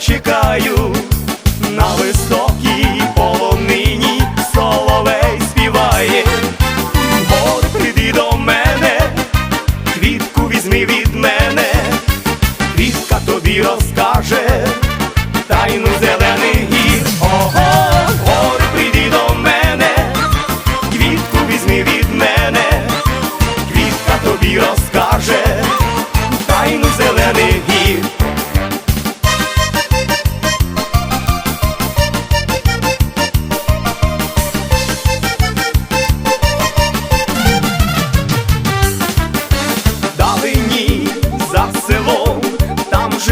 чекаю. На високій полонині соловей співає. Гор, прийди до мене, квітку візьми від мене, квітка тобі розкаже тайну зелених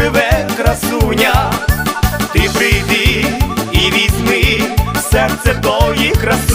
живе красуня, ти прийди і візьми серце тої краси.